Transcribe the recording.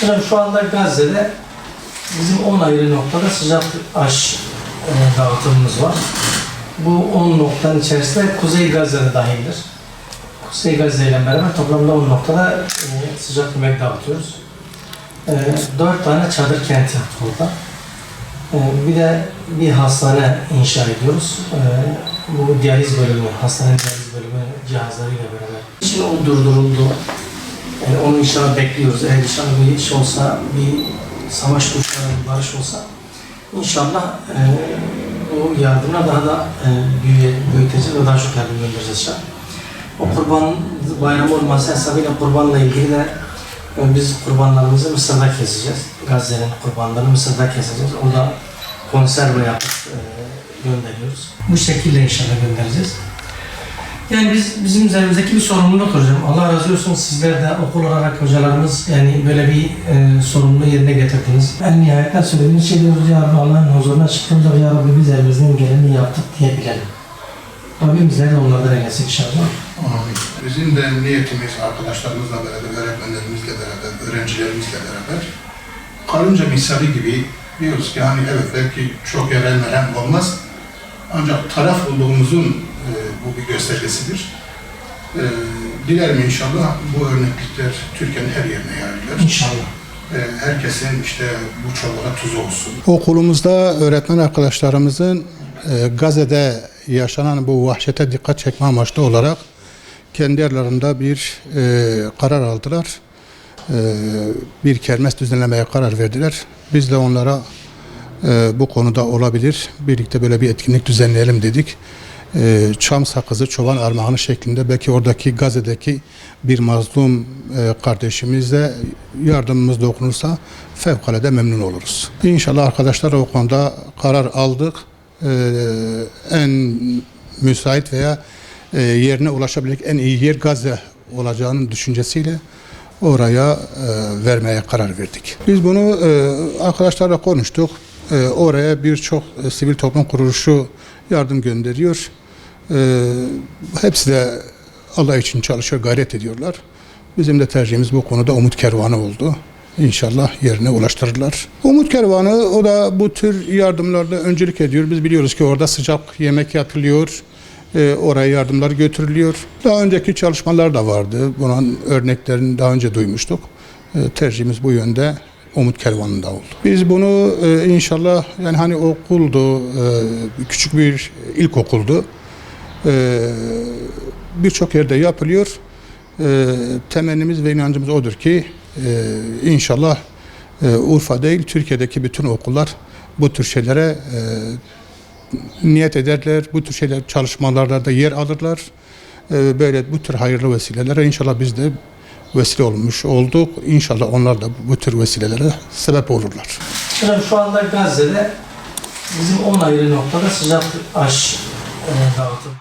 Şimdi şu anda Gazze'de bizim 10 ayrı noktada sıcak aş e, dağıtımımız var. Bu 10 noktanın içerisinde Kuzey Gazze'de dahildir. Kuzey Gazze ile beraber toplamda 10 noktada e, sıcak yemek dağıtıyoruz. E, 4 tane çadır kenti orada. E, bir de bir hastane inşa ediyoruz. E, bu diyaliz bölümü, hastane diyaliz bölümü cihazlarıyla beraber. Şimdi o durduruldu. Yani onu inşallah bekliyoruz. Eğer inşallah bir iş olsa, bir savaş kuşları, bir barış olsa inşallah e, o yardımla daha da e, büyüye, büyüteceğiz ve daha çok yardım göndereceğiz inşallah. O kurban bayramı olması hesabıyla kurbanla ilgili de e, biz kurbanlarımızı Mısır'da keseceğiz. Gazze'nin kurbanlarını Mısır'da keseceğiz. Orada konserve yapıp e, gönderiyoruz. Bu şekilde inşallah göndereceğiz. Yani biz bizim üzerimizdeki bir sorumluluk hocam. Allah razı olsun sizler de okul olarak hocalarımız yani böyle bir e, sorumluluğu yerine getirdiniz. En nihayetinde söylediğiniz şey diyoruz ya Rabbi Allah'ın huzuruna çıktığımızda ya Rabbi biz elimizden geleni yaptık diyebilelim. Rabbim bizleri de onlardan eylesin inşallah. Amin. Bizim de niyetimiz arkadaşlarımızla beraber, öğretmenlerimizle beraber, öğrencilerimizle beraber karınca misali gibi diyoruz ki hani evet belki çok yerel merhem olmaz ancak taraf olduğumuzun e, bu bir göstergesidir. E, dilerim inşallah bu örneklikler Türkiye'nin her yerine yayılır. İnşallah. E, herkesin işte bu çorbada tuzu olsun. Okulumuzda öğretmen arkadaşlarımızın e, Gazze'de yaşanan bu vahşete dikkat çekme amaçlı olarak kendi aralarında bir e, karar aldılar. E, bir kermes düzenlemeye karar verdiler. Biz de onlara e, bu konuda olabilir. Birlikte böyle bir etkinlik düzenleyelim dedik. E, çam sakızı, çoban armağanı şeklinde belki oradaki Gazze'deki bir mazlum e, kardeşimize yardımımız dokunursa fevkalade memnun oluruz. İnşallah arkadaşlar o konuda karar aldık. E, en müsait veya e, yerine ulaşabilecek en iyi yer Gazze olacağının düşüncesiyle oraya vermeye karar verdik. Biz bunu e, arkadaşlarla konuştuk. Oraya birçok sivil toplum kuruluşu yardım gönderiyor. E, hepsi de Allah için çalışıyor, gayret ediyorlar. Bizim de tercihimiz bu konuda Umut Kervanı oldu. İnşallah yerine ulaştırırlar. Umut Kervanı o da bu tür yardımlarda öncülük ediyor. Biz biliyoruz ki orada sıcak yemek yapılıyor. E, oraya yardımlar götürülüyor. Daha önceki çalışmalar da vardı. Bunun örneklerini daha önce duymuştuk. E, tercihimiz bu yönde. Umut Kervanı'nda oldu. Biz bunu e, inşallah yani hani okuldu, e, küçük bir ilkokuldu. E, Birçok yerde yapılıyor. E, temennimiz ve inancımız odur ki e, inşallah e, Urfa değil Türkiye'deki bütün okullar bu tür şeylere e, niyet ederler. Bu tür şeyler çalışmalarda da yer alırlar. E, böyle bu tür hayırlı vesilelere inşallah biz de vesile olmuş olduk. İnşallah onlar da bu tür vesilelere sebep olurlar. Şimdi şu anda Gazze'de bizim 10 ayrı noktada sıcak aş e, dağıtım